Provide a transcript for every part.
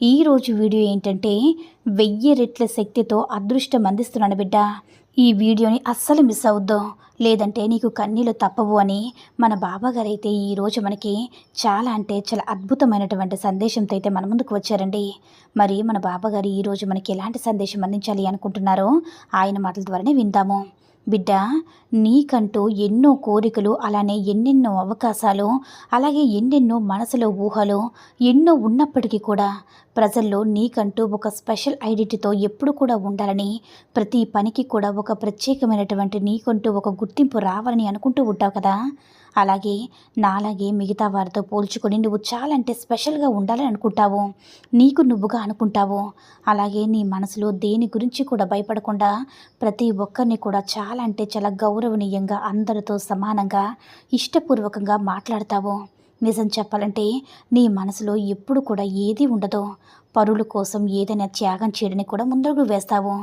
ఈరోజు వీడియో ఏంటంటే వెయ్యి రెట్ల శక్తితో అదృష్టం అందిస్తున్నాను బిడ్డ. ఈ వీడియోని అస్సలు మిస్ అవద్దు లేదంటే నీకు కన్నీళ్ళు తప్పవు అని మన బాబాగారు అయితే ఈరోజు మనకి చాలా అంటే చాలా అద్భుతమైనటువంటి సందేశంతో అయితే మన ముందుకు వచ్చారండి. మరి మన బాబాగారు ఈరోజు మనకి ఎలాంటి సందేశం అందించాలి అనుకుంటున్నారో ఆయన మాటల ద్వారానే విందాము. బిడ్డ నీకంటూ ఎన్నో కోరికలు అలానే ఎన్నెన్నో అవకాశాలు అలాగే ఎన్నెన్నో మనసులో ఊహలు ఎన్నో ఉన్నప్పటికీ కూడా ప్రజల్లో నీకంటూ ఒక స్పెషల్ ఐడెంటిటీతో ఎప్పుడు కూడా ఉండాలని ప్రతి పనికి కూడా ఒక ప్రత్యేకమైనటువంటి నీకంటూ ఒక గుర్తింపు రావాలని అనుకుంటూ ఉంటావు కదా. అలాగే నాలాగే మిగతా వారితో పోల్చుకొని నువ్వు చాలా అంటే స్పెషల్గా ఉండాలని అనుకుంటావు నీకు నువ్వుగా అనుకుంటావు. అలాగే నీ మనసులో దేని గురించి కూడా భయపడకుండా ప్రతి ఒక్కరిని కూడా చాలా అంటే చాలా గౌరవనీయంగా అందరితో సమానంగా ఇష్టపూర్వకంగా మాట్లాడతావు. నిజం చెప్పాలంటే నీ మనసులో ఎప్పుడు కూడా ఏది ఉండదో. పరుల కోసం ఏదైనా త్యాగం చేయడని కూడా ముందడుగు వేస్తావు.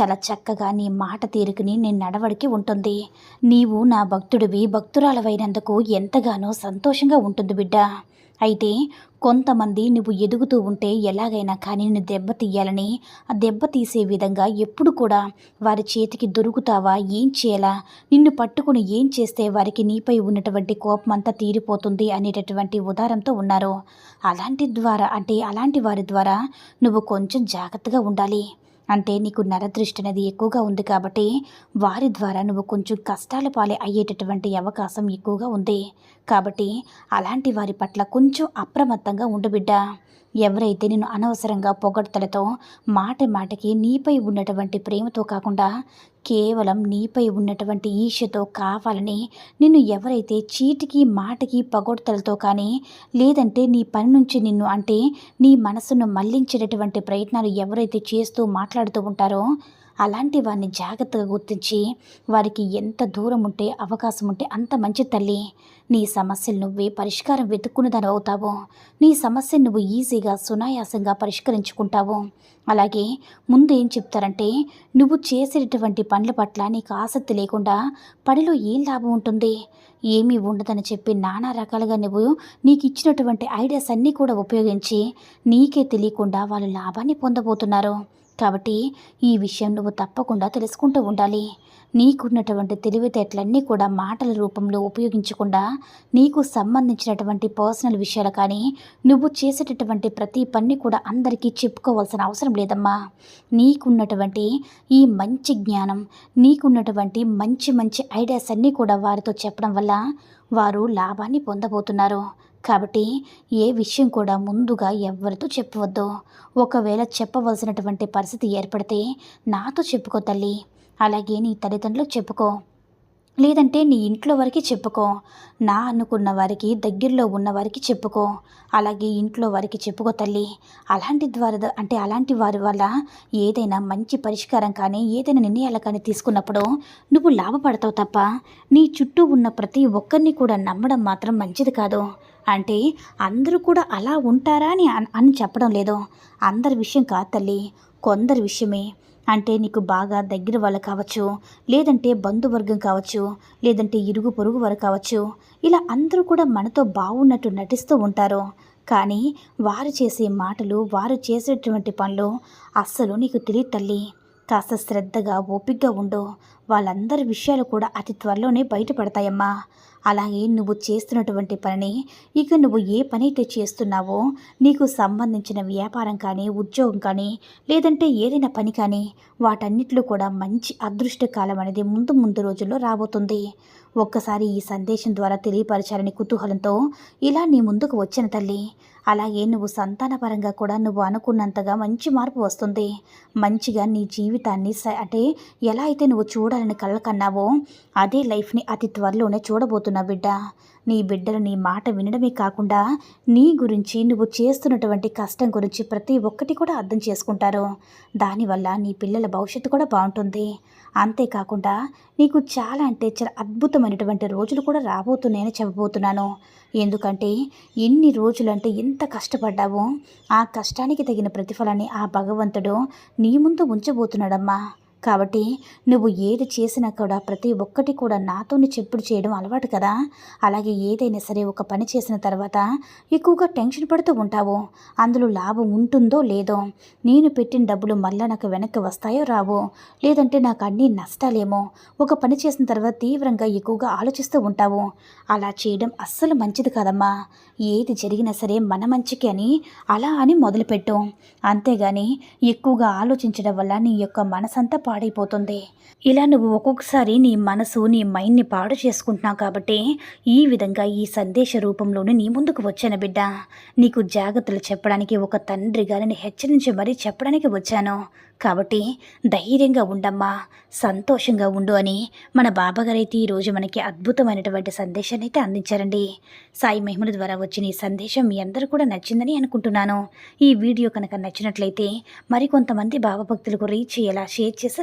చాలా చక్కగా నీ మాట తీరుకుని నీ నడవడికి ఉంటుంది. నీవు నా భక్తుడివి భక్తురాలవైనందుకు ఎంతగానో సంతోషంగా ఉంటుంది బిడ్డ. అయితే కొంతమంది నువ్వు ఎదుగుతూ ఉంటే ఎలాగైనా కానీ నిన్ను దెబ్బతీయాలని ఆ దెబ్బతీసే విధంగా ఎప్పుడు కూడా వారి చేతికి దొరుకుతావా? ఏం చేయాలా? నిన్ను పట్టుకుని ఏం చేస్తే వారికి నీపై ఉన్నటువంటి కోపం అంతా తీరిపోతుంది అనేటటువంటి ఉదారంతో ఉన్నారు. అలాంటి ద్వారా అంటే అలాంటి వారి ద్వారా నువ్వు కొంచెం జాగ్రత్తగా ఉండాలి. అంటే నీకు నరదృష్టి అనేది ఎక్కువగా ఉంది కాబట్టి వారి ద్వారా నువ్వు కొంచెం కష్టాల పాలే అయ్యేటటువంటి అవకాశం ఎక్కువగా ఉంది. కాబట్టి అలాంటి వారి పట్ల కొంచెం అప్రమత్తంగా ఉండు బిడ్డ. ఎవరైతే నేను అనవసరంగా పొగడ్తలతో మాట మాటకి నీపై ఉన్నటువంటి ప్రేమతో కాకుండా కేవలం నీపై ఉన్నటువంటి ఈర్ష్యతో కావాలని నిన్ను ఎవరైతే చీటికి మాటకి పగొడతలతో కానీ లేదంటే నీ పని నుంచి నిన్ను అంటే నీ మనసును మళ్ళించేటటువంటి ప్రయత్నాలు ఎవరైతే చేస్తూ మాట్లాడుతూ ఉంటారో అలాంటి వారిని జాగ్రత్తగా గుర్తించి వారికి ఎంత దూరం ఉంటే అవకాశం ఉంటే అంత మంచి తల్లి. నీ సమస్యలు నువ్వే పరిష్కారం వెతుక్కునేదాని అవుతావు. నీ సమస్యను నువ్వు ఈజీగా సునాయాసంగా పరిష్కరించుకుంటావు. అలాగే ముందు ఏం చెప్తారంటే నువ్వు చేసేటటువంటి పనుల పట్ల నీకు ఆసక్తి లేకుండా పనిలో ఏం లాభం ఉంటుంది? ఏమీ ఉండదని చెప్పి నానా రకాలుగా నువ్వు నీకు ఇచ్చినటువంటి ఐడియాస్ అన్నీ కూడా ఉపయోగించి నీకే తెలియకుండా వాళ్ళు లాభాన్ని పొందబోతున్నారు. కాబట్టి ఈ విషయం నువ్వు తప్పకుండా తెలుసుకుంటూ ఉండాలి. నీకున్నటువంటి తెలివితేటలన్నీ కూడా మాటల రూపంలో ఉపయోగించకుండా నీకు సంబంధించినటువంటి పర్సనల్ విషయాలు కానీ నువ్వు చేసేటటువంటి ప్రతి పని కూడా అందరికీ చెప్పుకోవాల్సిన అవసరం లేదమ్మా. నీకున్నటువంటి ఈ మంచి జ్ఞానం నీకున్నటువంటి మంచి మంచి ఐడియాస్ అన్నీ కూడా వారితో చెప్పడం వల్ల వారు లాభాన్ని పొందబోతున్నారు. కాబట్టి ఏ విషయం కూడా ముందుగా ఎవరితో చెప్పవద్దు. ఒకవేళ చెప్పవలసినటువంటి పరిస్థితి ఏర్పడితే నాతో చెప్పుకో తల్లి. అలాగే నీ తల్లిదండ్రులకు చెప్పుకో. లేదంటే నీ ఇంట్లో వరకు చెప్పుకో. నా అనుకున్న వారికి దగ్గరలో ఉన్న వారికి చెప్పుకో. అలాగే ఇంట్లో వారికి చెప్పుకో తల్లి. అలాంటి ద్వారా అంటే అలాంటి వారి వల్ల ఏదైనా మంచి పరిష్కారం కానీ ఏదైనా నిర్ణయాలు కానీ తీసుకున్నప్పుడు నువ్వు లాభపడతావు తప్ప నీ చుట్టూ ఉన్న ప్రతి ఒక్కరిని కూడా నమ్మడం మాత్రం మంచిది కాదు. అంటే అందరూ కూడా అలా ఉంటారా అని అని చెప్పడం లేదు. అందరి విషయం కాదు తల్లి కొందరి విషయమే. అంటే నీకు బాగా దగ్గర వాళ్ళు కావచ్చు లేదంటే బంధువర్గం కావచ్చు లేదంటే ఇరుగు పొరుగు వారు కావచ్చు ఇలా అందరూ కూడా మనతో బాగున్నట్టు నటిస్తూ ఉంటారు. కానీ వారు చేసే మాటలు వారు చేసేటువంటి పనులు అస్సలు నీకు తెలియదు తల్లి. కాస్త శ్రద్ధగా ఓపికగా ఉండు. వాళ్ళందరి విషయాలు కూడా అతి త్వరలోనే బయటపడతాయమ్మా. అలాగే నువ్వు చేస్తున్నటువంటి పనిని ఇక నువ్వు ఏ పని అయితే చేస్తున్నావో నీకు సంబంధించిన వ్యాపారం కానీ ఉద్యోగం కానీ లేదంటే ఏదైనా పని కానీ వాటన్నిటిలో కూడా మంచి అదృష్ట కాలం అనేది ముందు ముందు రోజుల్లో రాబోతుంది. ఒక్కసారి ఈ సందేశం ద్వారా తెలియపరచాలని కుతూహలంతో ఇలా నీ ముందుకు వచ్చిన తల్లి. అలాగే నువ్వు సంతానపరంగా కూడా నువ్వు అనుకున్నంతగా మంచి మార్పు వస్తుంది. మంచిగా నీ జీవితాన్ని స- అంటే ఎలా అయితే నువ్వు చూడాలని కళ్ళకన్నావో అదే లైఫ్ని అతి త్వరలోనే చూడబోతున్నావు బిడ్డ. నీ బిడ్డలు నీ మాట వినడమే కాకుండా నీ గురించి నువ్వు చేస్తున్నటువంటి కష్టం గురించి ప్రతి ఒక్కటి కూడా అర్థం చేసుకుంటారు. దానివల్ల నీ పిల్లల భవిష్యత్తు కూడా బాగుంటుంది. అంతేకాకుండా నీకు చాలా అంటే చాలా అద్భుతమైనటువంటి రోజులు కూడా రాబోతున్నాయని చెప్పబోతున్నాను. ఎందుకంటే ఎన్ని రోజులంటే ఎంత కష్టపడ్డావో ఆ కష్టానికి తగిన ప్రతిఫలాన్ని ఆ భగవంతుడు నీ ముందు ఉంచబోతున్నాడమ్మా. కాబట్టి నువ్వు ఏది చేసినా కూడా ప్రతి ఒక్కటి కూడా నాతోని చెప్పుడు చేయడం అలవాటు కదా? అలాగే ఏదైనా సరే ఒక పని చేసిన తర్వాత ఎక్కువగా టెన్షన్ పడుతూ ఉంటావు. అందులో లాభం ఉంటుందో లేదో నేను పెట్టిన డబ్బులు మళ్ళా నాకు వెనక్కి వస్తాయో రావో లేదంటే నాకు అన్నీ నష్టాలేమో ఒక పని చేసిన తర్వాత తీవ్రంగా ఎక్కువగా ఆలోచిస్తూ ఉంటావు. అలా చేయడం అస్సలు మంచిది కాదమ్మా. ఏది జరిగినా సరే మన మంచికి అని అలా అని మొదలుపెట్టు. అంతేగాని ఎక్కువగా ఆలోచించడం వల్ల నీ యొక్క మనసంతా పాడైపోతుంది. ఇలా నువ్వు ఒక్కొక్కసారి నీ మనసు నీ మైండ్ని పాడు చేసుకుంటున్నావు కాబట్టి ఈ విధంగా ఈ సందేశ రూపంలోనే నీ ముందుకు వచ్చాను బిడ్డ. నీకు జాగ్రత్తలు చెప్పడానికి ఒక తండ్రిగా నేను హెచ్చరించి మరీ చెప్పడానికి వచ్చాను. కాబట్టి ధైర్యంగా ఉండమ్మా సంతోషంగా ఉండు అని మన బాబాగారైతే ఈరోజు మనకి అద్భుతమైనటువంటి సందేశాన్ని అయితే అందించారండి. సాయి మహిమల ద్వారా వచ్చిన ఈ సందేశం మీ అందరూ కూడా నచ్చిందని అనుకుంటున్నాను. ఈ వీడియో కనుక నచ్చినట్లయితే మరికొంతమంది భావభక్తులకు రీచ్ ఎలా షేర్ చేసి